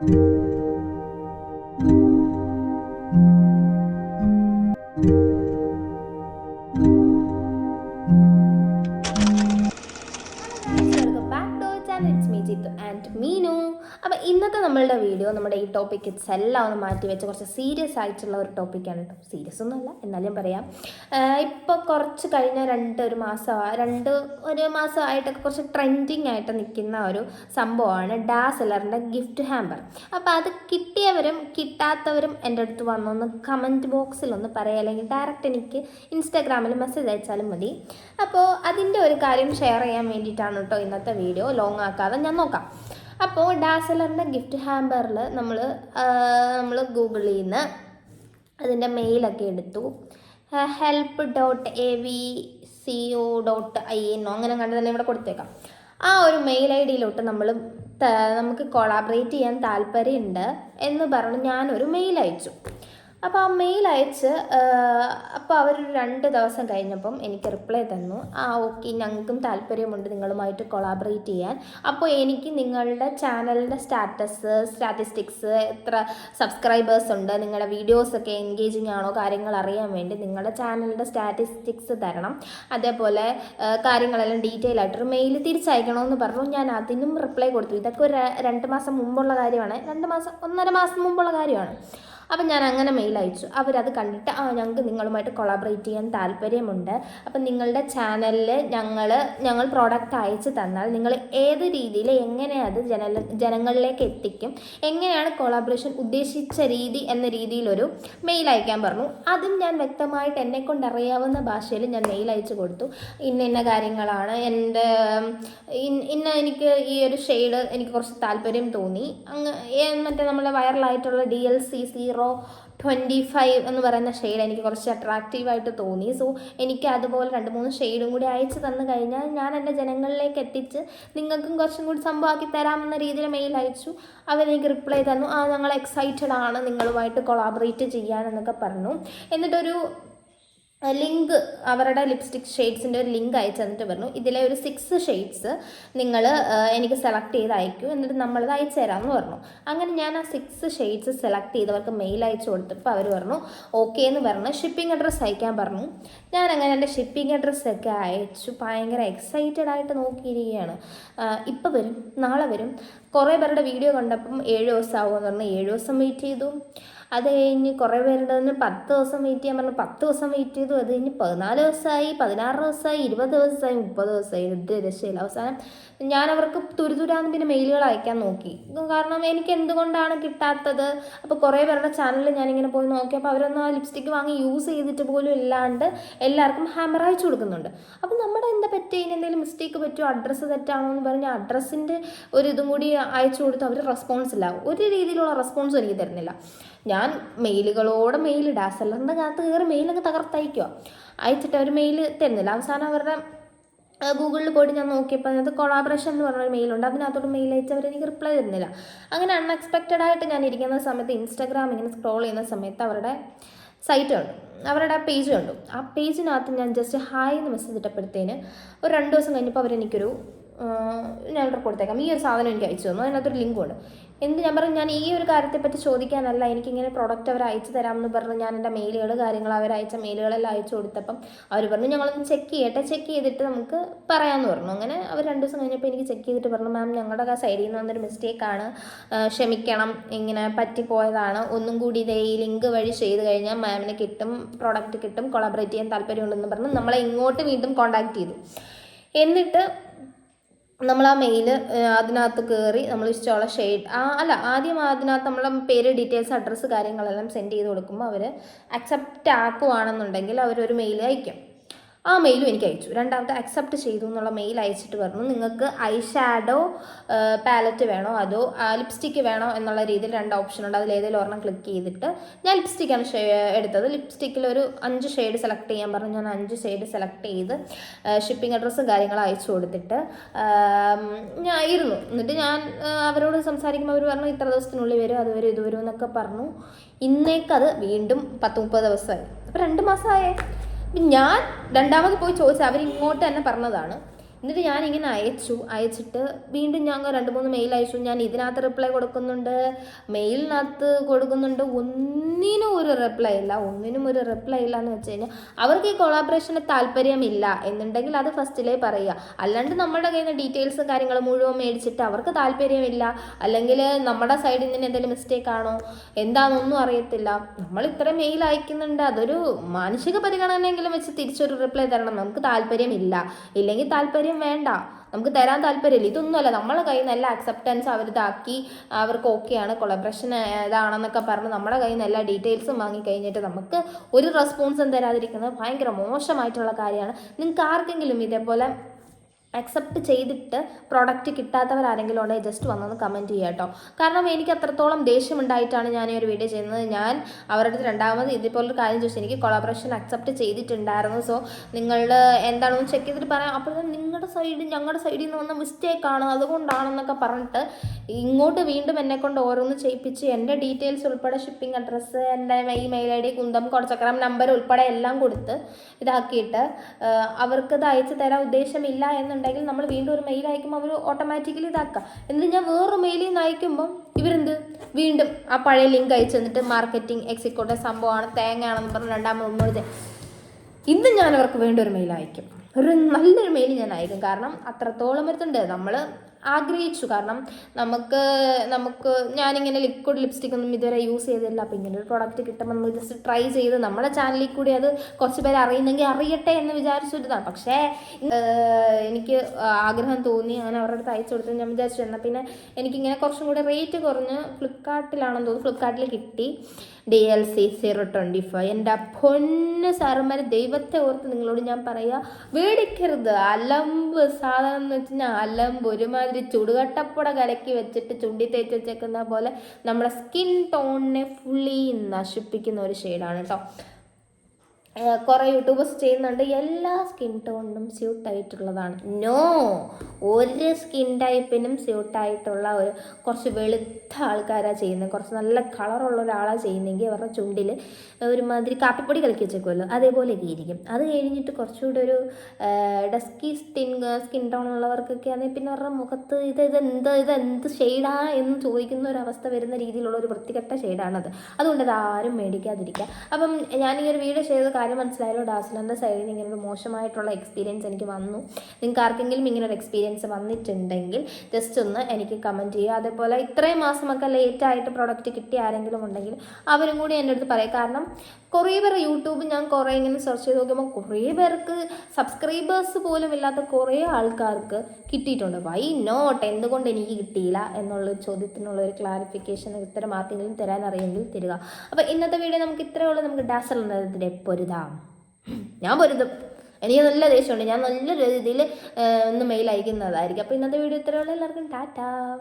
ഇന്നത്തെ വീഡിയോ നമ്മുടെ ഈ ടോപ്പിക്ക് എല്ലാം ഒന്ന് മാറ്റി വെച്ച് കുറച്ച് സീരിയസ് ആയിട്ടുള്ള ഒരു ടോപ്പിക്കാണ് കേട്ടോ സീരിയസ് ഒന്നുമല്ല എന്നാലും പറയാം. ഇപ്പോൾ കുറച്ച് കഴിഞ്ഞ രണ്ട് ഒരു മാസം രണ്ട് ഒരു മാസമായിട്ടൊക്കെ കുറച്ച് ട്രെൻഡിങ് ആയിട്ട് നിൽക്കുന്ന ഒരു സംഭവമാണ് ഡാസലറിന്റെ ഗിഫ്റ്റ് ഹാമ്പർ അപ്പോൾ അത് കിട്ടിയവരും കിട്ടാത്തവരും എന്റെ അടുത്ത് വന്നൊന്ന് കമന്റ് ബോക്സിൽ ഒന്ന് പറയുക അല്ലെങ്കിൽ ഡയറക്റ്റ് എനിക്ക് ഇൻസ്റ്റാഗ്രാമിൽ മെസ്സേജ് അയച്ചാലും മതി. അപ്പോൾ അതിന്റെ ഒരു കാര്യം ഷെയർ ചെയ്യാൻ വേണ്ടിയിട്ടാണ് കേട്ടോ ഇന്നത്തെ വീഡിയോ ലോങ് ആക്കാതെ ഞാൻ നോക്കാം. അപ്പോൾ ഡാസലറിന്റെ ഗിഫ്റ്റ് ഹാമ്പറിൽ നമ്മൾ നമ്മൾ ഗൂഗിളിൽ നിന്ന് അതിന്റെ മെയിലൊക്കെ എടുത്തു. Help dot A V C O dot I എന്നോ അങ്ങനെ കണ്ട് തന്നെ ഇവിടെ കൊടുത്തേക്കാം. ആ ഒരു മെയിൽ ഐ ഡിയിലോട്ട് നമ്മൾ നമുക്ക് കൊളാബറേറ്റ് ചെയ്യാൻ താല്പര്യമുണ്ട് എന്ന് പറഞ്ഞ് ഞാനൊരു മെയിൽ അയച്ചു. അപ്പോൾ ആ മെയിൽ അയച്ച് അപ്പോൾ അവർ രണ്ട് ദിവസം കഴിഞ്ഞപ്പം എനിക്ക് റിപ്ലൈ തന്നു. ആ ഓക്കെ ഞങ്ങൾക്കും താല്പര്യമുണ്ട് നിങ്ങളുമായിട്ട് കൊളാബറേറ്റ് ചെയ്യാൻ. അപ്പോൾ എനിക്ക് നിങ്ങളുടെ ചാനലിന്റെ സ്റ്റാറ്റസ് സ്റ്റാറ്റിസ്റ്റിക്സ് എത്ര സബ്സ്ക്രൈബേഴ്സ് ഉണ്ട് നിങ്ങളുടെ വീഡിയോസൊക്കെ എൻഗേജിങ് ആണോ കാര്യങ്ങൾ അറിയാൻ വേണ്ടി നിങ്ങളുടെ ചാനലിന്റെ സ്റ്റാറ്റിസ്റ്റിക്സ് തരണം. അതേപോലെ കാര്യങ്ങളെല്ലാം ഡീറ്റെയിൽ ആയിട്ടൊരു മെയിൽ തിരിച്ചയക്കണമെന്ന് പറഞ്ഞു. ഞാൻ അതിനും റിപ്ലൈ കൊടുത്തു. ഇതൊക്കെ ഒരു രണ്ട് മാസം മുമ്പുള്ള കാര്യമാണ്. രണ്ട് മാസം ഒന്നര മാസം മുമ്പുള്ള കാര്യമാണ്. അപ്പം ഞാൻ അങ്ങനെ മെയിൽ അയച്ചു. അവരത് കണ്ടിട്ട് ആ ഞങ്ങൾക്ക് നിങ്ങളുമായിട്ട് കൊളാബറേറ്റ് ചെയ്യാൻ താല്പര്യമുണ്ട്. അപ്പം നിങ്ങളുടെ ചാനലിൽ ഞങ്ങൾ ഞങ്ങൾ പ്രോഡക്റ്റ് അയച്ചു തന്നാൽ നിങ്ങൾ ഏത് രീതിയിൽ എങ്ങനെ അത് ജന ജനങ്ങളിലേക്ക് എത്തിക്കും എങ്ങനെയാണ് കൊളാബറേഷൻ ഉദ്ദേശിച്ച രീതി എന്ന രീതിയിലൊരു മെയിൽ അയക്കാൻ പറഞ്ഞു. അതും ഞാൻ വ്യക്തമായിട്ട് എന്നെ കൊണ്ട് അറിയാവുന്ന ഭാഷയിൽ ഞാൻ മെയിൽ അയച്ചു കൊടുത്തു. ഇന്ന ഇന്ന കാര്യങ്ങളാണ്. എന്റെ ഇന്ന എനിക്ക് ഈ ഒരു ഷെയ്ഡ് എനിക്ക് കുറച്ച് താല്പര്യം തോന്നി. അങ്ങ് മറ്റേ നമ്മളെ വൈറലായിട്ടുള്ള D L C zero zero twenty five എന്ന് പറയുന്ന ഷെയ്ഡ് എനിക്ക് കുറച്ച് അട്രാക്റ്റീവായിട്ട് തോന്നി. സോ എനിക്ക് അതുപോലെ രണ്ട് മൂന്ന് ഷെയ്ഡും കൂടി അയച്ചു തന്നു കഴിഞ്ഞാൽ ഞാൻ എന്റെ ജനങ്ങളിലേക്ക് എത്തിച്ച് നിങ്ങൾക്കും കുറച്ചും കൂടി സംഭവമാക്കി തരാമെന്ന രീതിയിൽ മെയിൽ അയച്ചു. അവരെനിക്ക് റിപ്ലൈ തന്നു. ആ ഞങ്ങൾ എക്സൈറ്റഡ് ആണ് നിങ്ങളുമായിട്ട് കൊളാബറേറ്റ് ചെയ്യാൻ എന്നൊക്കെ പറഞ്ഞു. എന്നിട്ടൊരു ലിങ്ക് അവരുടെ ലിപ്സ്റ്റിക് ഷെയ്ഡ്സിന്റെ ഒരു ലിങ്ക് അയച്ചു തന്നിട്ട് പറഞ്ഞു. ഇതിലെ ഒരു സിക്സ് ഷെയ്ഡ്സ് നിങ്ങൾ എനിക്ക് സെലക്ട് ചെയ്ത് അയക്കൂ. എന്നിട്ട് നമ്മളത് അയച്ചു തരാമെന്ന് പറഞ്ഞു. അങ്ങനെ ഞാൻ ആ സിക്സ് ഷെയ്ഡ്സ് സെലക്ട് ചെയ്തവർക്ക് മെയിൽ അയച്ചു കൊടുത്തപ്പോൾ അവർ പറഞ്ഞു ഓക്കെ എന്ന് പറഞ്ഞു. ഷിപ്പിംഗ് അഡ്രസ്സ് അയക്കാൻ പറഞ്ഞു. ഞാൻ അങ്ങനെ എന്റെ ഷിപ്പിംഗ് അഡ്രസ്സൊക്കെ അയച്ചു. ഭയങ്കര എക്സൈറ്റഡ് ആയിട്ട് നോക്കിയിരിക്കുകയാണ്. ഇപ്പോൾ വരും. നാളെ വരും. കുറേ പേരുടെ വീഡിയോ കണ്ടപ്പം ഏഴ് ദിവസം ആവുമെന്ന് പറഞ്ഞു. ഏഴ് ദിവസം വെയിറ്റ് ചെയ്തു. അത് കഴിഞ്ഞ് കുറേ പേരുടെ പത്ത് ദിവസം വെയിറ്റ് ചെയ്യാൻ പറഞ്ഞു. പത്ത് ദിവസം വെയിറ്റ് ചെയ്തു. അത് കഴിഞ്ഞ് പതിനാല് ദിവസമായി പതിനാറ് ദിവസമായി ഇരുപത് ദിവസമായി മുപ്പത് ദിവസമായി ഒരു രക്ഷയില്ല. അവസാനം ഞാൻ അവർക്ക് തുരുതുരാന്ന് പിന്നെ മെയിലുകൾ അയക്കാൻ നോക്കി. കാരണം എനിക്ക് എന്തുകൊണ്ടാണ് കിട്ടാത്തത്? അപ്പോൾ കുറേ പേരുടെ ചാനലിൽ ഞാനിങ്ങനെ പോയി നോക്കി അപ്പോൾ അവരൊന്നും ആ ലിപ്സ്റ്റിക്ക് വാങ്ങി യൂസ് ചെയ്തിട്ട് പോലും ഇല്ലാണ്ട് എല്ലാവർക്കും ഹാമർ അയച്ചു കൊടുക്കുന്നുണ്ട്. അപ്പോൾ നമ്മുടെ എന്താ പറ്റിയ? എന്തെങ്കിലും മിസ്റ്റേക്ക് പറ്റുമോ അഡ്രസ്സ് തെറ്റാണോ എന്ന് പറഞ്ഞ് അഡ്രസ്സിന്റെ ഒരു ഇതും കൂടി അയച്ചു കൊടുത്ത് അവർ റെസ്പോൺസ് ഇല്ല. ഒരു രീതിയിലുള്ള റെസ്പോൺസ് എനിക്ക് തരുന്നില്ല. ഞാൻ മെയിലുകളോടെ മെയിൽ സെല്ലറിന്റെ കാലത്ത് കയറി മെയിലങ്ങ് തകർത്തയക്കുക അയച്ചിട്ട് അവർ മെയിൽ തരുന്നില്ല. അവസാനം അവരുടെ ഗൂഗിളിൽ പോയിട്ട് ഞാൻ നോക്കിയപ്പോൾ അതിനകത്ത് കൊളാബറേഷൻ എന്ന് പറഞ്ഞൊരു മെയിലുണ്ട് അതിനകത്തോട്ട് മെയിൽ അയച്ചവർ എനിക്ക് റിപ്ലൈ തരുന്നില്ല. അങ്ങനെ അൺഎക്സ്പെക്റ്റഡ് ആയിട്ട് ഞാൻ ഇരിക്കുന്ന സമയത്ത് ഇൻസ്റ്റാഗ്രാം ഇങ്ങനെ സ്ക്രോൾ ചെയ്യുന്ന സമയത്ത് അവരുടെ സൈറ്റ് ഉണ്ട് അവരുടെ ആ പേജ് കണ്ടു. ആ പേജിനകത്ത് ഞാൻ ജസ്റ്റ് ഹായ് എന്ന് മെസ്സേജ് ഇട്ടപ്പോഴത്തേന് ഒരു രണ്ട് ദിവസം കഴിഞ്ഞപ്പോൾ അവരെനിക്കൊരു ഞാൻ കൊടുത്തേക്കാം ഈ ഒരു സാധനം എനിക്ക് അയച്ചു തന്നു. അതിനകത്തൊരു ലിങ്കും ഉണ്ട്. എന്ത് ഞാൻ പറഞ്ഞു ഞാൻ ഈ ഒരു കാര്യത്തെപ്പറ്റി ചോദിക്കാനല്ല. എനിക്കിങ്ങനെ പ്രോഡക്റ്റ് അവർ അയച്ചു തരാമെന്ന് പറഞ്ഞു ഞാൻ എന്റെ മെയിലുകൾ കാര്യങ്ങൾ അവർ അയച്ച മെയിലുകളെല്ലാം അയച്ചു കൊടുത്തപ്പം അവർ പറഞ്ഞു ഞങ്ങളൊന്ന് ചെക്ക് ചെയ്യട്ടെ ചെക്ക് ചെയ്തിട്ട് നമുക്ക് പറയാമെന്ന് പറഞ്ഞു. അങ്ങനെ അവർ രണ്ട് ദിവസം കഴിഞ്ഞപ്പോൾ എനിക്ക് ചെക്ക് ചെയ്തിട്ട് പറഞ്ഞു മാം ഞങ്ങളുടെ സൈഡിൽ നിന്ന് വന്നൊരു മിസ്റ്റേക്കാണ് ക്ഷമിക്കണം. ഇങ്ങനെ പറ്റിപ്പോയതാണ്. ഒന്നും കൂടി ഇതേ ഈ ലിങ്ക് വഴി ചെയ്ത് കഴിഞ്ഞാൽ മാമിന് കിട്ടും പ്രോഡക്റ്റ് കിട്ടും കൊളാബറേറ്റ് ചെയ്യാൻ താല്പര്യമുണ്ടെന്ന് പറഞ്ഞു നമ്മളെ ഇങ്ങോട്ട് വീണ്ടും കോൺടാക്ട് ചെയ്തു. എന്നിട്ട് നമ്മൾ ആ മെയിൽ അതിനകത്ത് കയറി നമ്മൾ ഇഷ്ടമുള്ള ഷെയ്ഡ് ആ അല്ല ആദ്യം അതിനകത്ത് നമ്മളെ പേര് ഡീറ്റെയിൽസ് അഡ്രസ്സ് കാര്യങ്ങളെല്ലാം സെൻഡ് ചെയ്ത് കൊടുക്കുമ്പോൾ അവർ അക്സെപ്റ്റ് ആക്കുവാണെന്നുണ്ടെങ്കിൽ അവരൊരു മെയിൽ അയക്കും. ആ മെയിലും എനിക്ക് അയച്ചു. രണ്ടാമത്തെ അക്സെപ്റ്റ് ചെയ്തു എന്നുള്ള മെയിൽ അയച്ചിട്ട് പറഞ്ഞു നിങ്ങൾക്ക് ഐ ഷാഡോ പാലറ്റ് വേണോ? അതോ ലിപ്സ്റ്റിക്ക് വേണോ? എന്നുള്ള രീതിയിൽ രണ്ട് ഓപ്ഷൻ ഉണ്ട്. അതിൽ ഏതെങ്കിലും ഒരെണ്ണം ക്ലിക്ക് ചെയ്തിട്ട് ഞാൻ ലിപ്സ്റ്റിക്കാണ് എടുത്തത്. ലിപ്സ്റ്റിക്കിൽ ഒരു അഞ്ച് ഷെയ്ഡ് സെലക്ട് ചെയ്യാൻ പറഞ്ഞു. ഞാൻ അഞ്ച് ഷെയ്ഡ് സെലക്ട് ചെയ്ത് ഷിപ്പിംഗ് അഡ്രസ്സും കാര്യങ്ങളും അയച്ചു കൊടുത്തിട്ട് ഞാൻ ഇരുന്നു. എന്നിട്ട് ഞാൻ അവരോട് സംസാരിക്കുമ്പോൾ അവർ പറഞ്ഞു ഇത്ര ദിവസത്തിനുള്ളിൽ വരും അത് വരും ഇത് വരും എന്നൊക്കെ പറഞ്ഞു. ഇന്നേക്കത് വീണ്ടും പത്ത് മുപ്പത് ദിവസമായി. അപ്പോൾ രണ്ട് മാസമായേ ഞാൻ രണ്ടാമത് പോയി ചോദിച്ചാൽ അവരിങ്ങോട്ട് തന്നെ പറഞ്ഞതാണ്. എന്നിട്ട് ഞാൻ ഇങ്ങനെ അയച്ചു. അയച്ചിട്ട് വീണ്ടും ഞങ്ങൾ രണ്ട് മൂന്ന് മെയിൽ അയച്ചു. ഞാൻ ഇതിനകത്ത് റിപ്ലൈ കൊടുക്കുന്നുണ്ട്. മെയിലിനകത്ത് കൊടുക്കുന്നുണ്ട്. ഒന്നിനും ഒരു റിപ്ലൈ ഇല്ല. ഒന്നിനും ഒരു റിപ്ലൈ ഇല്ല എന്ന് വെച്ച് കഴിഞ്ഞാൽ അവർക്ക് ഈ കൊളാബറേഷന് താല്പര്യമില്ല എന്നുണ്ടെങ്കിൽ അത് ഫസ്റ്റിലേ പറയുക. അല്ലാണ്ട് നമ്മുടെ കയ്യിൽ നിന്ന് ഡീറ്റെയിൽസും കാര്യങ്ങളും മുഴുവൻ മേടിച്ചിട്ട് അവർക്ക് താല്പര്യമില്ല. അല്ലെങ്കിൽ നമ്മുടെ സൈഡിൽ നിന്ന് എന്തെങ്കിലും മിസ്റ്റേക്ക് ആണോ? എന്താണെന്നൊന്നും അറിയത്തില്ല. നമ്മൾ ഇത്ര മെയിൽ അയക്കുന്നുണ്ട്. അതൊരു മാനുഷിക പരിഗണനയെങ്കിലും വെച്ച് തിരിച്ചൊരു റിപ്ലൈ തരണം. നമുക്ക് താല്പര്യമില്ല. ഇല്ലെങ്കിൽ താല്പര്യം വേണ്ട. നമുക്ക് തരാൻ താല്പര്യമില്ല. ഇതൊന്നുമല്ല. നമ്മളെ കയ്യിൽ നിന്ന് എല്ലാ അക്സെപ്റ്റൻസ് അവർ ഇതാക്കി അവർക്ക് ഓക്കെയാണ് കൊളാബറേഷൻ ഇതാണെന്നൊക്കെ പറഞ്ഞ് നമ്മുടെ കയ്യിൽ നിന്ന് എല്ലാ ഡീറ്റെയിൽസും വാങ്ങി കഴിഞ്ഞിട്ട് നമുക്ക് ഒരു റെസ്പോൺസും തരാതിരിക്കുന്നത് ഭയങ്കര മോശമായിട്ടുള്ള കാര്യമാണ്. നിങ്ങൾക്ക് ആർക്കെങ്കിലും ഇതേപോലെ അക്സെപ്റ്റ് ചെയ്തിട്ട് പ്രോഡക്റ്റ് കിട്ടാത്തവരാരെങ്കിലും ഉണ്ടെങ്കിൽ ജസ്റ്റ് വന്നൊന്ന് കമന്റ് ചെയ്യുക കേട്ടോ. കാരണം എനിക്ക് അത്രത്തോളം ദേഷ്യമുണ്ടായിട്ടാണ് ഞാൻ ഈ ഒരു വീഡിയോ ചെയ്യുന്നത്. ഞാൻ അവരുടെ അടുത്ത് രണ്ടാമത് ഇതേപോലൊരു കാര്യം ചോദിച്ചു. എനിക്ക് കൊളാബറേഷൻ അക്സെപ്റ്റ് ചെയ്തിട്ടുണ്ടായിരുന്നു. സോ നിങ്ങൾ എന്താണെന്ന് ചെക്ക് ചെയ്തിട്ട് പറയാം. അപ്പോൾ നിങ്ങളുടെ സൈഡ് ഞങ്ങളുടെ സൈഡിൽ നിന്ന് വന്ന മിസ്റ്റേക്കാണ് അതുകൊണ്ടാണെന്നൊക്കെ പറഞ്ഞിട്ട് ഇങ്ങോട്ട് വീണ്ടും എന്നെ കൊണ്ട് ഓരോന്ന് ചെയ്യിപ്പിച്ച് എന്റെ ഡീറ്റെയിൽസ് ഉൾപ്പെടെ ഷിപ്പിംഗ് അഡ്രസ്സ് എന്റെ ഇമെയിൽ ഐ ഡി കുന്തം കൊടച്ചക്രം നമ്പർ ഉൾപ്പെടെ എല്ലാം കൊടുത്ത് ഇതാക്കിയിട്ട് അവർക്കത് അയച്ചു തരാൻ ഉദ്ദേശമില്ല എന്നുണ്ടെങ്കിൽ നമ്മൾ വീണ്ടും ഒരു മെയിൽ അയക്കുമ്പോൾ അവർ ഓട്ടോമാറ്റിക്കലി ഇതാക്കുക എന്നിട്ട് ഞാൻ വേറൊരു മെയിലിൽ നിന്ന് അയക്കുമ്പം ഇവരെന്ത്? വീണ്ടും ആ പഴയ ലിങ്ക് അയച്ചു തന്നിട്ട് മാർക്കറ്റിംഗ് എക്സിക്കോട്ടെ സംഭവമാണ് തേങ്ങയാണെന്ന് പറഞ്ഞ് രണ്ടാമത് ഒന്നുകൂടി ഇന്ന് ഞാൻ അവർക്ക് വേണ്ടി ഒരു മെയിൽ അയക്കും. ഒരു നല്ലൊരു മെയിൽ ഞാൻ അയക്കും കാരണം അത്രത്തോളം വരുത്തുണ്ട് നമ്മൾ ആഗ്രഹിച്ചു. കാരണം നമുക്ക് നമുക്ക് ഞാനിങ്ങനെ ലിക്വിഡ് ലിപ്സ്റ്റിക് ഒന്നും ഇതുവരെ യൂസ് ചെയ്തില്ല അപ്പോൾ ഇങ്ങനെ ഒരു പ്രോഡക്റ്റ് കിട്ടുമ്പോൾ നമ്മൾ ജസ്റ്റ് ട്രൈ ചെയ്ത് നമ്മുടെ ചാനലിൽ കൂടി അത് കുറച്ച് പേര് അറിയുന്നെങ്കിൽ അറിയട്ടെ എന്ന് വിചാരിച്ചൊരിതാണ് പക്ഷേ എനിക്ക് ആഗ്രഹം തോന്നി. അങ്ങനെ അവരുടെ അടുത്ത് അയച്ചു കൊടുത്തു. ഞാൻ വിചാരിച്ചു എന്നാൽ പിന്നെ എനിക്കിങ്ങനെ കുറച്ചും കൂടി റേറ്റ് കുറഞ്ഞ് ഫ്ലിപ്കാർട്ടിലാണെന്ന് തോന്നുന്നു. ഫ്ലിപ്കാർട്ടിൽ കിട്ടി. D L C zero twenty five എന്റെ പൊന്ന് സാറന്മാർ ദൈവത്തെ ഓർത്ത് നിങ്ങളോട് ഞാൻ പറയുക മേടിക്കരുത്. അലമ്പ് സാധനം എന്ന് വെച്ച് കഴിഞ്ഞാൽ അലമ്പ് ഒരുമാതിരി ചുടുകട്ടപ്പുട കലക്കി വെച്ചിട്ട് ചുണ്ടി തേച്ച് വെച്ചേക്കുന്ന പോലെ നമ്മുടെ സ്കിൻ ടോണിനെ ഫുള്ളി നശിപ്പിക്കുന്ന ഒരു ഷെയ്ഡാണ് കേട്ടോ കുറേ യൂട്യൂബേഴ്സ് ചെയ്യുന്നുണ്ട്. എല്ലാ സ്കിൻ ടോണിനും സ്യൂട്ടായിട്ടുള്ളതാണ്. നോ ഒരു സ്കിൻ ടൈപ്പിനും സ്യൂട്ടായിട്ടുള്ള ഒരു കുറച്ച് വെളുത്ത ആൾക്കാരാണ് ചെയ്യുന്നത് കുറച്ച് നല്ല കളറുള്ള ഒരാളാണ് ചെയ്യുന്നതെങ്കിൽ അവരുടെ ചുണ്ടിൽ ഒരുമാതിരി കാപ്പിപ്പൊടി കലക്കി വെച്ചേക്കുമല്ലോ അതേപോലെയൊക്കെ ഇരിക്കും. അത് കഴിഞ്ഞിട്ട് കുറച്ചുകൂടെ ഒരു ഡസ്കി സ്കിൻ സ്കിൻ ടോൺ ഉള്ളവർക്കൊക്കെ ആണെങ്കിൽ പിന്നെ അവരുടെ മുഖത്ത് ഇത് ഇത് എന്ത് ഇത് എന്ത് ഷെയ്ഡാ എന്ന് ചോദിക്കുന്ന ഒരു അവസ്ഥ വരുന്ന രീതിയിലുള്ള ഒരു വൃത്തികെട്ട ഷെയ്ഡാണത്. അതുകൊണ്ട് അത് ആരും മേടിക്കാതിരിക്കുക. അപ്പം ഞാൻ ഈ ഒരു വീഡിയോ ചെയ്ത കാര്യം മനസ്സിലായല്ലോ ഡാസ്ലറിന്റെ സൈഡിൽ നിന്ന് ഇങ്ങനൊരു മോശമായിട്ടുള്ള എക്സ്പീരിയൻസ് എനിക്ക് വന്നു. നിങ്ങൾക്ക് ആർക്കെങ്കിലും ഇങ്ങനെ ഒരു എക്സ്പീരിയൻസ് വന്നിട്ടുണ്ടെങ്കിൽ ജസ്റ്റ് ഒന്ന് എനിക്ക് കമന്റ് ചെയ്യുക. അതേപോലെ ഇത്രയും മാസമൊക്കെ ലേറ്റായിട്ട് പ്രോഡക്റ്റ് കിട്ടിയ ആരെങ്കിലും ഉണ്ടെങ്കിൽ അവരും കൂടി എന്റെ അടുത്ത് പറയാം. കാരണം കുറേ പേർ യൂട്യൂബ് ഞാൻ കുറേ ഇങ്ങനെ സെർച്ച് ചെയ്ത് നോക്കുമ്പോൾ കുറേ പേർക്ക് സബ്സ്ക്രൈബേഴ്സ് പോലും ഇല്ലാത്ത കുറേ ആൾക്കാർക്ക് കിട്ടിയിട്ടുണ്ട്. വൈ നോട്ട് എന്തുകൊണ്ട് എനിക്ക് കിട്ടിയില്ല എന്നുള്ള ചോദ്യത്തിനുള്ള ഒരു ക്ലാരിഫിക്കേഷൻ ഇത്തരം ആർക്കെങ്കിലും തരാൻ അറിയെങ്കിൽ തരിക. അപ്പോൾ ഇന്നത്തെ വീഡിയോ നമുക്ക് ഇത്രയേ ഉള്ളൂ. നമുക്ക് ഡാസൽ എന്നതിന്റെ പൊരുതാം ഞാൻ പൊരുതും. എനിക്ക് നല്ല ദേഷ്യമുണ്ട് ഞാൻ നല്ല രീതിയിൽ ഒന്ന് മെയിൽ അയക്കുന്നതായിരിക്കും. അപ്പോൾ ഇന്നത്തെ വീഡിയോ ഇത്രയുള്ള എല്ലാവർക്കും ടാറ്റാ.